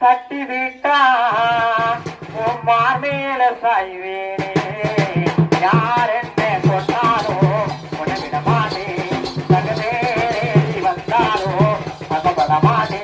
தட்டி விட்டா உம்மார் மேல சாய்வேனே. யார் என்ன கொண்டாரோ உடவிட மாட்டே தகுதேரி வந்தாரோ அகப்பட மாட்டே